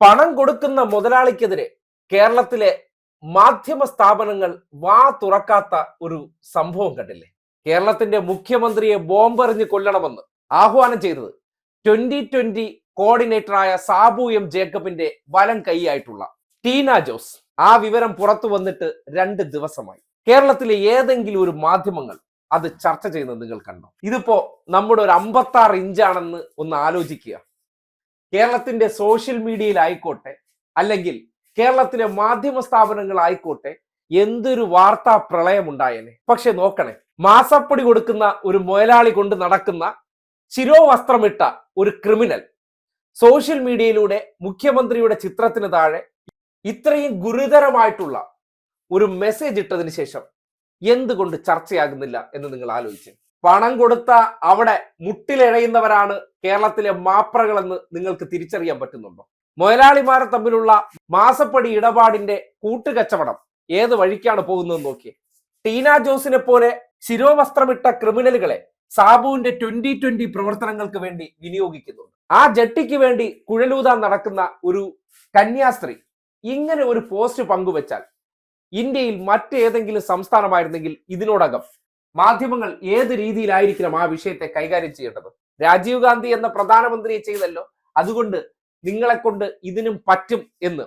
പണം കൊടുക്കുന്ന മുതലാളിക്കെതിരെ കേരളത്തിലെ മാധ്യമ സ്ഥാപനങ്ങൾ വാ തുറക്കാത്ത ഒരു സംഭവം കണ്ടില്ലേ? കേരളത്തിന്റെ മുഖ്യമന്ത്രിയെ ബോംബെറിഞ്ഞ് കൊല്ലണമെന്ന് ആഹ്വാനം ചെയ്തത് ട്വന്റി ട്വന്റി കോർഡിനേറ്ററായ സാബു എം ജേക്കബിന്റെ വലം കൈയായിട്ടുള്ള ടീന ജോസ്. ആ വിവരം പുറത്തു വന്നിട്ട് രണ്ട് ദിവസമായി. കേരളത്തിലെ ഏതെങ്കിലും ഒരു മാധ്യമങ്ങൾ അത് ചർച്ച ചെയ്യുന്നത് നിങ്ങൾ കണ്ടോ? ഇതിപ്പോ നമ്മുടെ ഒരു അമ്പത്തി ആറ് ഇഞ്ചാണെന്ന് ഒന്ന് ആലോചിക്കുക. കേരളത്തിന്റെ സോഷ്യൽ മീഡിയയിലായിക്കോട്ടെ അല്ലെങ്കിൽ കേരളത്തിലെ മാധ്യമ സ്ഥാപനങ്ങളായിക്കോട്ടെ എന്തൊരു വാർത്താ പ്രളയം ഉണ്ടായേനെ. പക്ഷെ നോക്കണേ മാസപ്പടി കൊടുക്കുന്ന ഒരു മുതലാളി കൊണ്ട് നടക്കുന്ന ശിരോവസ്ത്രമിട്ട ഒരു ക്രിമിനൽ സോഷ്യൽ മീഡിയയിലൂടെ മുഖ്യമന്ത്രിയുടെ ചിത്രത്തിന് താഴെ ഇത്രയും ഗുരുതരമായിട്ടുള്ള ഒരു മെസ്സേജ് ഇട്ടതിന് ശേഷം എന്തുകൊണ്ട് ചർച്ചയാകുന്നില്ല എന്ന് നിങ്ങൾ ആലോചിച്ച്? പണം കൊടുത്ത അവിടെ മുട്ടിലിഴയുന്നവരാണ് കേരളത്തിലെ മാപ്രകളെന്ന് നിങ്ങൾക്ക് തിരിച്ചറിയാൻ പറ്റുന്നുണ്ടോ? മുതലാളിമാരെ തമ്മിലുള്ള മാസപ്പടി ഇടപാടിന്റെ കൂട്ടുകച്ചവടം ഏത് വഴിക്കാണ് പോകുന്നതെന്ന് നോക്കിയേ. ടീന ജോസിനെ പോലെ ശിരോവസ്ത്രമിട്ട ക്രിമിനലുകളെ സാബുവിന്റെ ട്വന്റി ട്വന്റി പ്രവർത്തനങ്ങൾക്ക് വേണ്ടി വിനിയോഗിക്കുന്നുണ്ട്. ആ ജട്ടിക്ക് വേണ്ടി കുഴലൂതാൻ നടക്കുന്ന ഒരു കന്യാസ്ത്രീ ഇങ്ങനെ ഒരു പോസ്റ്റ് പങ്കുവച്ചാൽ ഇന്ത്യയിൽ മറ്റേതെങ്കിലും സംസ്ഥാനമായിരുന്നെങ്കിൽ ഇതിനോടകം മാധ്യമങ്ങൾ ഏത് രീതിയിലായിരിക്കണം ആ വിഷയത്തെ കൈകാര്യം ചെയ്യേണ്ടത്? രാജീവ് ഗാന്ധി എന്ന പ്രധാനമന്ത്രിയെ ചെയ്തല്ലോ. അതുകൊണ്ട് നിങ്ങളെ കൊണ്ട് ഇതിനും പറ്റും എന്ന്.